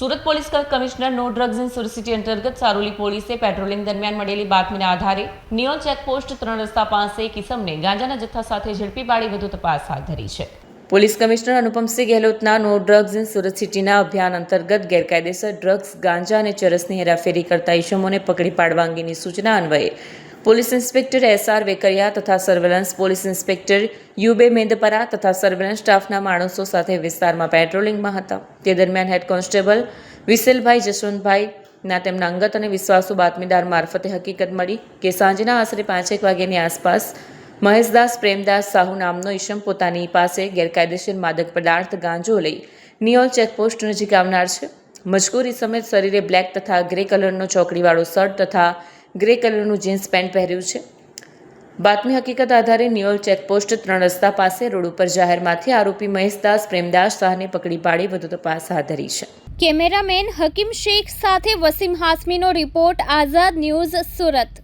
Surat police commissioner no drugs in Surat city અંતર્ગત સારોલી પોલીસે patrolling દરમિયાન મળેલી બાતમીના આધારે નિયોલ ચેકપોસ્ટ ત્રણ રસ્તા પાસે એક ઇસમને ગાંજાના જથ્થા સાથે ઝડપી પાડી વધુ તપાસ હાથ ધરી છે. પોલીસ કમિશનર અનુપમસિંહ ગેહલોતના નો ડ્રગ્સ ઇન સુરત સિટીના અભિયાન અંતર્ગત ગેરકાયદેસર ડ્રગ્સ ગાંજા અને ચરસની હેરાફેરી કરતા ઇસમોને પકડી પાડવા અંગેની સૂચના અન્વયે police inspector S R Vekariya તથા સર્વેલન્સ પોલીસ ઇન્સ્પેક્ટર યુબે મેંદપરા તથા સર્વેલન્સ સ્ટાફના માણસો સાથે વિસ્તારમાં પેટ્રોલિંગમાં હતા. તે દરમિયાન હેડ કોન્સ્ટેબલ વિસેલભાઈ જશવંતભાઈ ના તેમના અંગત અને વિશ્વાસુ બાતમીદાર મારફતે હકીકત મળી કે સાંજના આશરે પાંચેક વાગ્યાની આસપાસ મહેશદાસ પ્રેમદાસ સાહુ નામનો ઈશમ પોતાની પાસે ગેરકાયદેસર માદક પદાર્થ ગાંજો લઈ નિયોલ ચેકપોસ્ટ નજીક આવનાર છે. મજકૂરી સમેત શરીરે બ્લેક તથા ગ્રે કલરનો ચોકડીવાળો શર્ટ તથા ગ્રે કલરનું જીન્સ પેન્ટ પહેર્યું છે. બાતમી હકીકત આધારે નિયોલ ચેકપોસ્ટ ત્રણ રસ્તા પાસે રોડ ઉપર જાહેરમાંથી આરોપી મહેશદાસ, પ્રેમદાસ શાહને પકડી પાડી વધુ તપાસ હાથ ધરી છે. કેમેરામેન હકીમ શેખ સાથે વસીમ હાસમીનો રિપોર્ટ, આઝાદ ન્યૂઝ સુરત.